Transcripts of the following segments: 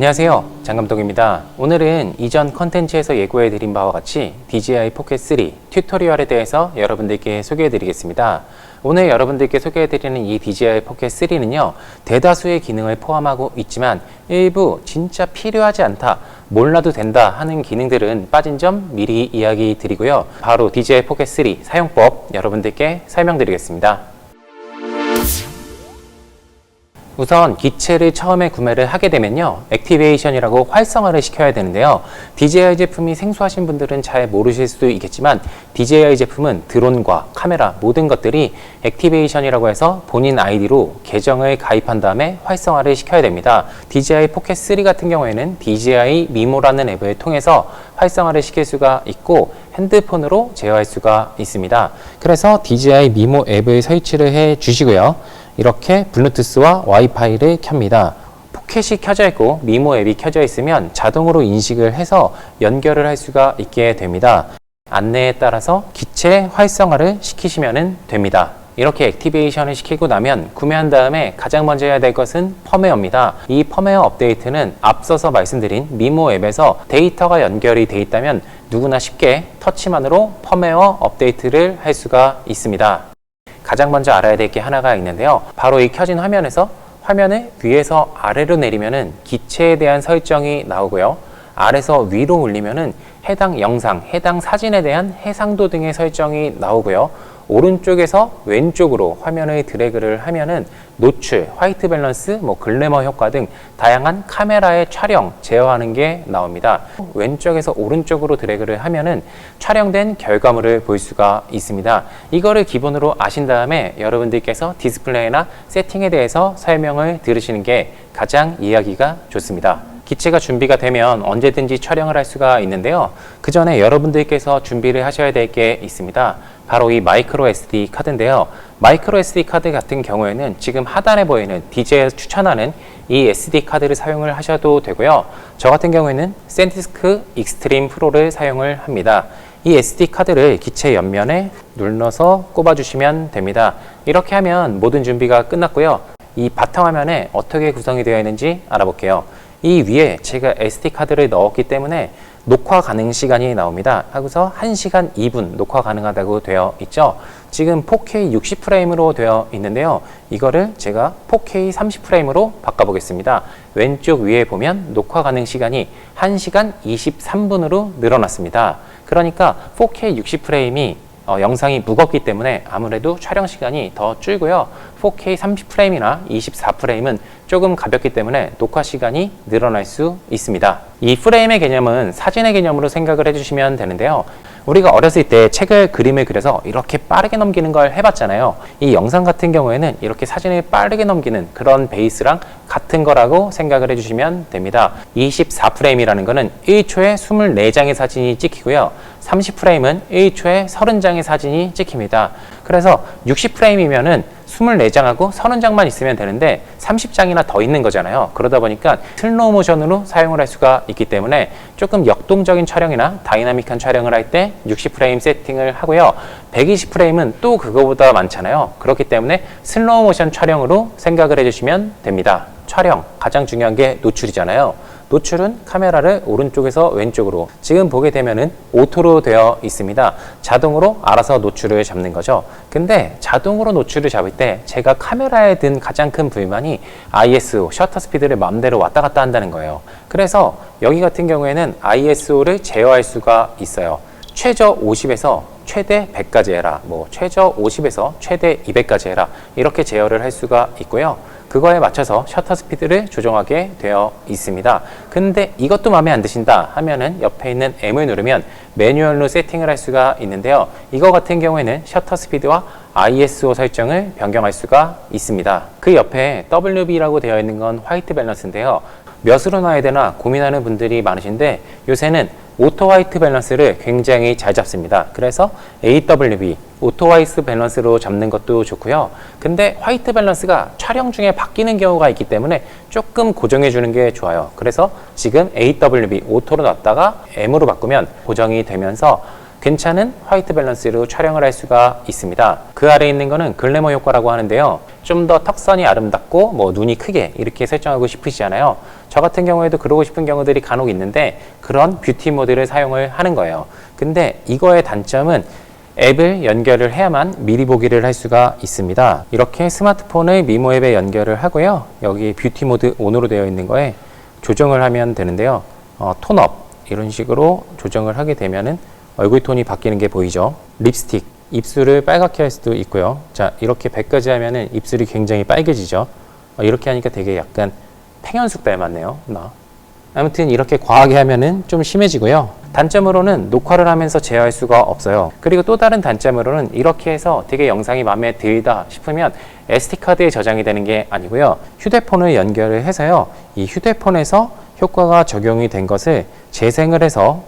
안녕하세요. 장감독입니다. 오늘은 이전 컨텐츠에서 예고해드린 바와 같이 DJI 포켓 3 튜토리얼에 대해서 여러분들께 소개해드리겠습니다. 오늘 여러분들께 소개해드리는 이 DJI 포켓 3는요, 대다수의 기능을 포함하고 있지만 일부 진짜 필요하지 않다, 몰라도 된다 하는 기능들은 빠진 점 미리 이야기 드리고요. 바로 DJI 포켓 3 사용법 여러분들께 설명드리겠습니다. 우선 기체를 처음에 구매를 하게 되면요. 액티베이션이라고 활성화를 시켜야 되는데요. DJI 제품이 생소하신 분들은 잘 모르실 수도 있겠지만 DJI 제품은 드론과 카메라 모든 것들이 액티베이션이라고 해서 본인 아이디로 계정을 가입한 다음에 활성화를 시켜야 됩니다. DJI 포켓 3 같은 경우에는 DJI 미모라는 앱을 통해서 활성화를 시킬 수가 있고 핸드폰으로 제어할 수가 있습니다. 그래서 DJI 미모 앱을 설치를 해 주시고요. 이렇게 블루투스와 와이파이를 켭니다. 포켓이 켜져 있고 미모 앱이 켜져 있으면 자동으로 인식을 해서 연결을 할 수가 있게 됩니다. 안내에 따라서 기체 활성화를 시키시면 됩니다. 이렇게 액티베이션을 시키고 나면 구매한 다음에 가장 먼저 해야 될 것은 펌웨어입니다. 이 펌웨어 업데이트는 앞서서 말씀드린 미모 앱에서 데이터가 연결이 돼 있다면 누구나 쉽게 터치만으로 펌웨어 업데이트를 할 수가 있습니다. 가장 먼저 알아야 될 게 하나가 있는데요. 바로 이 켜진 화면에서 화면을 위에서 아래로 내리면은 기체에 대한 설정이 나오고요. 아래서 위로 올리면은 해당 영상, 해당 사진에 대한 해상도 등의 설정이 나오고요. 오른쪽에서 왼쪽으로 화면을 드래그를 하면은 노출, 화이트 밸런스, 뭐 글래머 효과 등 다양한 카메라의 촬영 제어하는 게 나옵니다. 왼쪽에서 오른쪽으로 드래그를 하면은 촬영된 결과물을 볼 수가 있습니다. 이거를 기본으로 아신 다음에 여러분들께서 디스플레이나 세팅에 대해서 설명을 들으시는 게 가장 이해하기가 좋습니다. 기체가 준비가 되면 언제든지 촬영을 할 수가 있는데요. 그 전에 여러분들께서 준비를 하셔야 될 게 있습니다. 바로 이 마이크로 SD 카드인데요. 마이크로 SD 카드 같은 경우에는 지금 하단에 보이는 DJ에서 추천하는 이 SD 카드를 사용을 하셔도 되고요. 저 같은 경우에는 샌디스크 익스트림 프로를 사용을 합니다. 이 SD 카드를 기체 옆면에 눌러서 꼽아주시면 됩니다. 이렇게 하면 모든 준비가 끝났고요. 이 바탕화면에 어떻게 구성이 되어 있는지 알아볼게요. 이 위에 제가 SD 카드를 넣었기 때문에 녹화 가능 시간이 나옵니다. 하고서 1시간 2분 녹화 가능하다고 되어 있죠. 지금 4K 60프레임으로 되어 있는데요. 이거를 제가 4K 30프레임으로 바꿔보겠습니다. 왼쪽 위에 보면 녹화 가능 시간이 1시간 23분으로 늘어났습니다. 그러니까 4K 60프레임이 어, 영상이 무겁기 때문에 아무래도 촬영 시간이 더 줄고요. 4K 30프레임이나 24프레임은 조금 가볍기 때문에 녹화 시간이 늘어날 수 있습니다. 이 프레임의 개념은 사진의 개념으로 생각을 해주시면 되는데요. 우리가 어렸을 때 책을 그림을 그려서 이렇게 빠르게 넘기는 걸 해봤잖아요. 이 영상 같은 경우에는 이렇게 사진을 빠르게 넘기는 그런 베이스랑 같은 거라고 생각을 해주시면 됩니다. 24프레임이라는 거는 1초에 24장의 사진이 찍히고요. 30프레임은 1초에 30장의 사진이 찍힙니다. 그래서 60프레임이면은 24장하고 30장만 있으면 되는데 30장이나 더 있는 거잖아요. 그러다 보니까 슬로우 모션으로 사용을 할 수가 있기 때문에 조금 역동적인 촬영이나 다이나믹한 촬영을 할 때 60프레임 세팅을 하고요. 120프레임은 또 그거보다 많잖아요. 그렇기 때문에 슬로우 모션 촬영으로 생각을 해주시면 됩니다. 촬영, 가장 중요한 게 노출이잖아요. 노출은 카메라를 오른쪽에서 왼쪽으로 지금 보게 되면은 오토로 되어 있습니다. 자동으로 알아서 노출을 잡는 거죠. 근데 자동으로 노출을 잡을 때 제가 카메라에 든 가장 큰 불만이 ISO, 셔터 스피드를 마음대로 왔다 갔다 한다는 거예요. 그래서 여기 같은 경우에는 ISO를 제어할 수가 있어요. 최저 50에서 최대 100까지 해라. 뭐 최저 50에서 최대 200까지 해라. 이렇게 제어를 할 수가 있고요. 그거에 맞춰서 셔터 스피드를 조정하게 되어 있습니다. 근데 이것도 마음에 안 드신다 하면은 옆에 있는 M을 누르면 매뉴얼로 세팅을 할 수가 있는데요. 이거 같은 경우에는 셔터 스피드와 ISO 설정을 변경할 수가 있습니다. 그 옆에 WB라고 되어 있는 건 화이트 밸런스인데요. 몇으로 놔야 되나 고민하는 분들이 많으신데 요새는 오토 화이트 밸런스를 굉장히 잘 잡습니다. 그래서 AWB, 오토 화이트 밸런스로 잡는 것도 좋고요. 근데 화이트 밸런스가 촬영 중에 바뀌는 경우가 있기 때문에 조금 고정해 주는 게 좋아요. 그래서 지금 AWB, 오토로 놨다가 M으로 바꾸면 고정이 되면서 괜찮은 화이트 밸런스로 촬영을 할 수가 있습니다. 그 아래 있는 거는 글래머 효과라고 하는데요. 좀 더 턱선이 아름답고 뭐 눈이 크게 이렇게 설정하고 싶으시잖아요. 저 같은 경우에도 그러고 싶은 경우들이 간혹 있는데 그런 뷰티 모드를 사용을 하는 거예요. 근데 이거의 단점은 앱을 연결을 해야만 미리 보기를 할 수가 있습니다. 이렇게 스마트폰을 미모 앱에 연결을 하고요. 여기 뷰티 모드 온으로 되어 있는 거에 조정을 하면 되는데요. 어, 톤업 이런 식으로 조정을 하게 되면은 얼굴 톤이 바뀌는 게 보이죠. 립스틱 입술을 빨갛게 할 수도 있고요. 자 이렇게 100까지 하면은 입술이 굉장히 빨개지죠. 어, 이렇게 하니까 되게 약간 팽현숙 닮았네요. 나. 아무튼 이렇게 과하게 하면은 좀 심해지고요. 단점으로는 녹화를 하면서 제어할 수가 없어요. 그리고 또 다른 단점으로는 이렇게 해서 되게 영상이 마음에 들다 싶으면 SD카드에 저장이 되는 게 아니고요. 휴대폰을 연결을 해서요. 이 휴대폰에서 효과가 적용이 된 것을 재생을 해서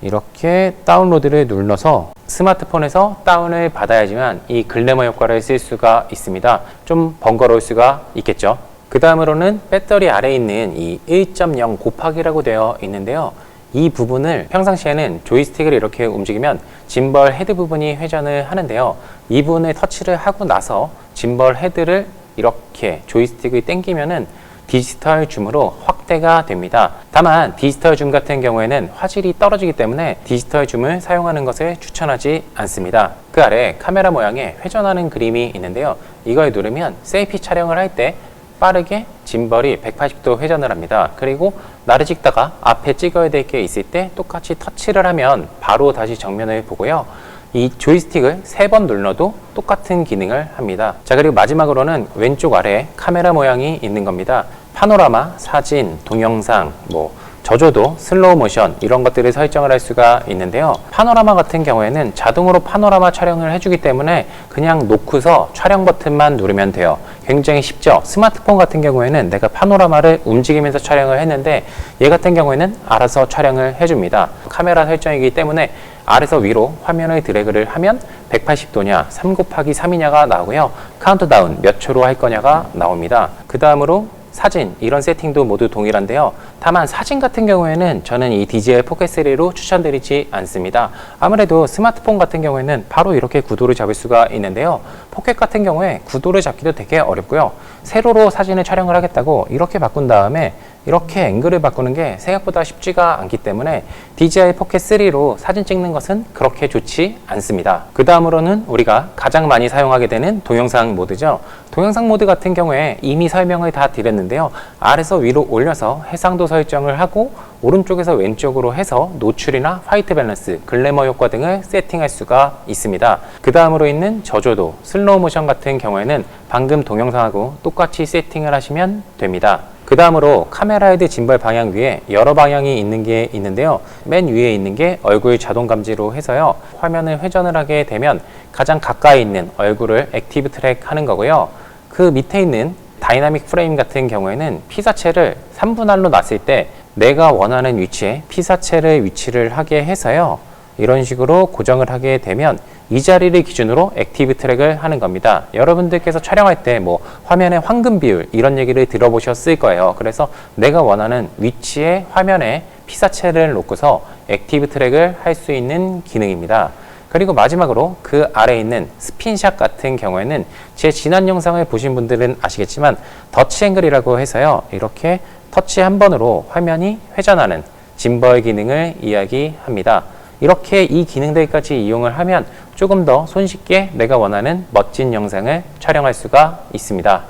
이렇게 다운로드를 눌러서 스마트폰에서 다운을 받아야지만 이 글래머 효과를 쓸 수가 있습니다. 좀 번거로울 수가 있겠죠. 그 다음으로는 배터리 아래에 있는 이 1.0 곱하기라고 되어 있는데요. 이 부분을 평상시에는 조이스틱을 이렇게 움직이면 짐벌 헤드 부분이 회전을 하는데요. 이 부분을 터치를 하고 나서 짐벌 헤드를 이렇게 조이스틱을 당기면은 디지털 줌으로 확대가 됩니다. 다만 디지털 줌 같은 경우에는 화질이 떨어지기 때문에 디지털 줌을 사용하는 것을 추천하지 않습니다. 그 아래 카메라 모양의 회전하는 그림이 있는데요. 이걸 누르면 셀피 촬영을 할 때 빠르게 짐벌이 180도 회전을 합니다. 그리고 나를 찍다가 앞에 찍어야 될 게 있을 때 똑같이 터치를 하면 바로 다시 정면을 보고요. 이 조이스틱을 세 번 눌러도 똑같은 기능을 합니다. 자, 그리고 마지막으로는 왼쪽 아래 카메라 모양이 있는 겁니다. 파노라마, 사진, 동영상, 뭐, 저조도, 슬로우 모션 이런 것들을 설정을 할 수가 있는데요. 파노라마 같은 경우에는 자동으로 파노라마 촬영을 해주기 때문에 그냥 놓고서 촬영 버튼만 누르면 돼요. 굉장히 쉽죠. 스마트폰 같은 경우에는 내가 파노라마를 움직이면서 촬영을 했는데 얘 같은 경우에는 알아서 촬영을 해줍니다. 카메라 설정이기 때문에 아래서 위로 화면을 드래그를 하면 180도냐, 3 곱하기 3이냐가 나오고요. 카운트다운 몇 초로 할 거냐가 나옵니다. 그 다음으로 사진 이런 세팅도 모두 동일한데요. 다만 사진 같은 경우에는 저는 이 DJI 포켓 3로 추천드리지 않습니다. 아무래도 스마트폰 같은 경우에는 바로 이렇게 구도를 잡을 수가 있는데요. 포켓 같은 경우에 구도를 잡기도 되게 어렵고요. 세로로 사진을 촬영을 하겠다고 이렇게 바꾼 다음에 이렇게 앵글을 바꾸는 게 생각보다 쉽지가 않기 때문에 DJI 포켓 3로 사진 찍는 것은 그렇게 좋지 않습니다. 그 다음으로는 우리가 가장 많이 사용하게 되는 동영상 모드죠. 동영상 모드 같은 경우에 이미 설명을 다 드렸는데요. 아래서 위로 올려서 해상도 설정을 하고 오른쪽에서 왼쪽으로 해서 노출이나 화이트 밸런스, 글래머 효과 등을 세팅할 수가 있습니다. 그 다음으로 있는 저조도, 슬로우 모션 같은 경우에는 방금 동영상하고 똑같이 세팅을 하시면 됩니다. 그 다음으로 카메라 헤드 짐벌 방향 위에 여러 방향이 있는 게 있는데요. 맨 위에 있는 게 얼굴 자동 감지로 해서요. 화면을 회전을 하게 되면 가장 가까이 있는 얼굴을 액티브 트랙 하는 거고요. 그 밑에 있는 다이나믹 프레임 같은 경우에는 피사체를 3분할로 놨을 때 내가 원하는 위치에 피사체를 위치를 하게 해서요. 이런 식으로 고정을 하게 되면 이 자리를 기준으로 액티브 트랙을 하는 겁니다. 여러분들께서 촬영할 때 뭐 화면의 황금 비율 이런 얘기를 들어보셨을 거예요. 그래서 내가 원하는 위치에 화면에 피사체를 놓고서 액티브 트랙을 할 수 있는 기능입니다. 그리고 마지막으로 그 아래에 있는 스핀샷 같은 경우에는 제 지난 영상을 보신 분들은 아시겠지만 더치 앵글이라고 해서요. 이렇게 터치 한 번으로 화면이 회전하는 짐벌 기능을 이야기합니다. 이렇게 이 기능들까지 이용을 하면 조금 더 손쉽게 내가 원하는 멋진 영상을 촬영할 수가 있습니다.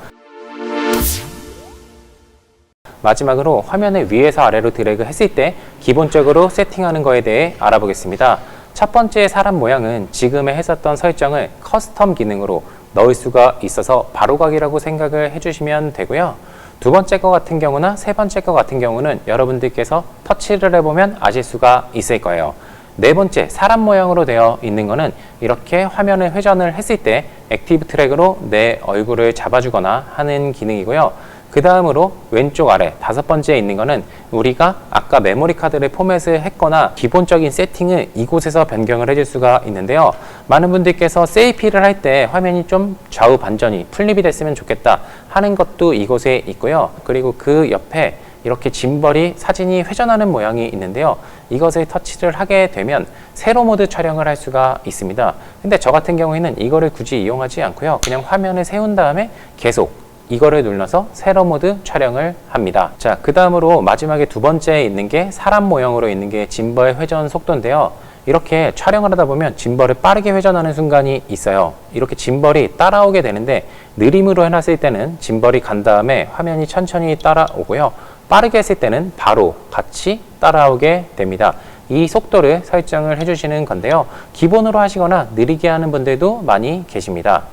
마지막으로 화면을 위에서 아래로 드래그 했을 때 기본적으로 세팅하는 거에 대해 알아보겠습니다. 첫 번째 사람 모양은 지금에 했었던 설정을 커스텀 기능으로 넣을 수가 있어서 바로가기라고 생각을 해주시면 되고요. 두 번째 거 같은 경우나 세 번째 거 같은 경우는 여러분들께서 터치를 해보면 아실 수가 있을 거예요. 네 번째 사람 모양으로 되어 있는 거는 이렇게 화면을 회전을 했을 때 액티브 트랙으로 내 얼굴을 잡아주거나 하는 기능이고요. 그 다음으로 왼쪽 아래 다섯 번째에 있는 거는 우리가 아까 메모리 카드를 포맷을 했거나 기본적인 세팅을 이곳에서 변경을 해줄 수가 있는데요. 많은 분들께서 셀피를 할 때 화면이 좀 좌우 반전이 플립이 됐으면 좋겠다 하는 것도 이곳에 있고요. 그리고 그 옆에 이렇게 짐벌이 사진이 회전하는 모양이 있는데요. 이것을 터치를 하게 되면 세로 모드 촬영을 할 수가 있습니다. 근데 저 같은 경우에는 이거를 굳이 이용하지 않고요. 그냥 화면을 세운 다음에 계속 이거를 눌러서 세로 모드 촬영을 합니다. 자, 그 다음으로 마지막에 두 번째 있는 게 사람 모형으로 있는 게 짐벌 회전 속도인데요. 이렇게 촬영을 하다 보면 짐벌을 빠르게 회전하는 순간이 있어요. 이렇게 짐벌이 따라오게 되는데 느림으로 해놨을 때는 짐벌이 간 다음에 화면이 천천히 따라오고요. 빠르게 했을 때는 바로 같이 따라오게 됩니다. 이 속도를 설정을 해주시는 건데요. 기본으로 하시거나 느리게 하는 분들도 많이 계십니다.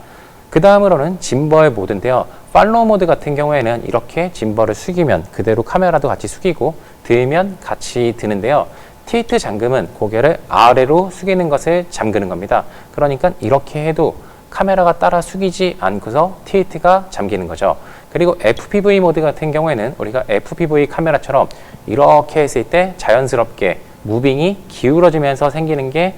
그 다음으로는 짐벌 모드인데요. 팔로우 모드 같은 경우에는 이렇게 짐벌을 숙이면 그대로 카메라도 같이 숙이고 들면 같이 드는데요. 티트 잠금은 고개를 아래로 숙이는 것을 잠그는 겁니다. 그러니까 이렇게 해도 카메라가 따라 숙이지 않고서 티트가 잠기는 거죠. 그리고 FPV 모드 같은 경우에는 우리가 FPV 카메라처럼 이렇게 했을 때 자연스럽게 무빙이 기울어지면서 생기는 게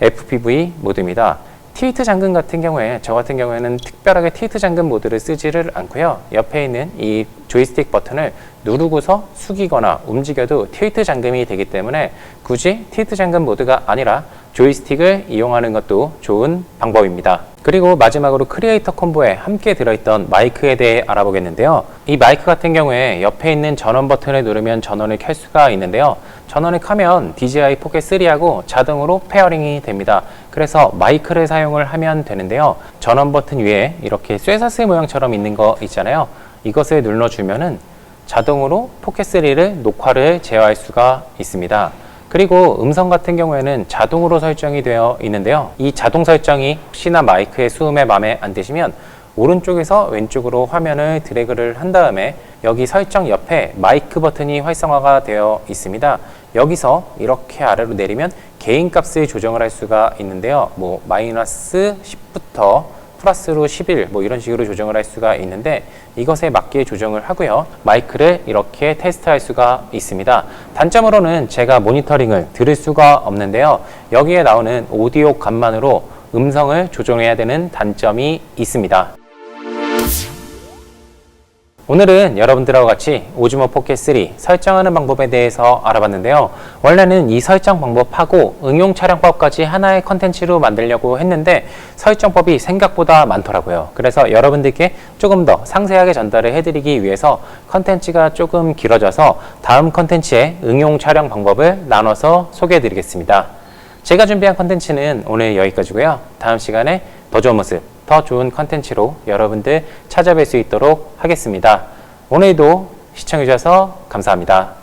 FPV 모드입니다. 티트 잠금 같은 경우에 저 같은 경우에는 특별하게 티트 잠금 모드를 쓰지를 않고요. 옆에 있는 이 조이스틱 버튼을 누르고서 숙이거나 움직여도 티트 잠금이 되기 때문에 굳이 티트 잠금 모드가 아니라 조이스틱을 이용하는 것도 좋은 방법입니다. 그리고 마지막으로 크리에이터 콤보에 함께 들어있던 마이크에 대해 알아보겠는데요. 이 마이크 같은 경우에 옆에 있는 전원 버튼을 누르면 전원을 켤 수가 있는데요. 전원을 켜면 DJI 포켓 3하고 자동으로 페어링이 됩니다. 그래서 마이크를 사용을 하면 되는데요. 전원 버튼 위에 이렇게 쇠사슬 모양처럼 있는 거 있잖아요. 이것을 눌러주면은 자동으로 포켓 3를 녹화를 제어할 수가 있습니다. 그리고 음성 같은 경우에는 자동으로 설정이 되어 있는데요. 이 자동 설정이 혹시나 마이크의 수음에 마음에 안 드시면 오른쪽에서 왼쪽으로 화면을 드래그를 한 다음에 여기 설정 옆에 마이크 버튼이 활성화가 되어 있습니다. 여기서 이렇게 아래로 내리면 개인 값을 조정을 할 수가 있는데요. 뭐 마이너스 10부터 플러스로 11, 뭐 이런 식으로 조정을 할 수가 있는데 이것에 맞게 조정을 하고요. 마이크를 이렇게 테스트할 수가 있습니다. 단점으로는 제가 모니터링을 들을 수가 없는데요. 여기에 나오는 오디오 값만으로 음성을 조정해야 되는 단점이 있습니다. 오늘은 여러분들하고 같이 오즈모 포켓 3 설정하는 방법에 대해서 알아봤는데요. 원래는 이 설정 방법하고 응용 촬영법까지 하나의 컨텐츠로 만들려고 했는데 설정법이 생각보다 많더라고요. 그래서 여러분들께 조금 더 상세하게 전달을 해드리기 위해서 컨텐츠가 조금 길어져서 다음 컨텐츠의 응용 촬영 방법을 나눠서 소개해드리겠습니다. 제가 준비한 컨텐츠는 오늘 여기까지고요. 다음 시간에 더 좋은 모습, 더 좋은 컨텐츠로 여러분들 찾아뵐 수 있도록 하겠습니다. 오늘도 시청해주셔서 감사합니다.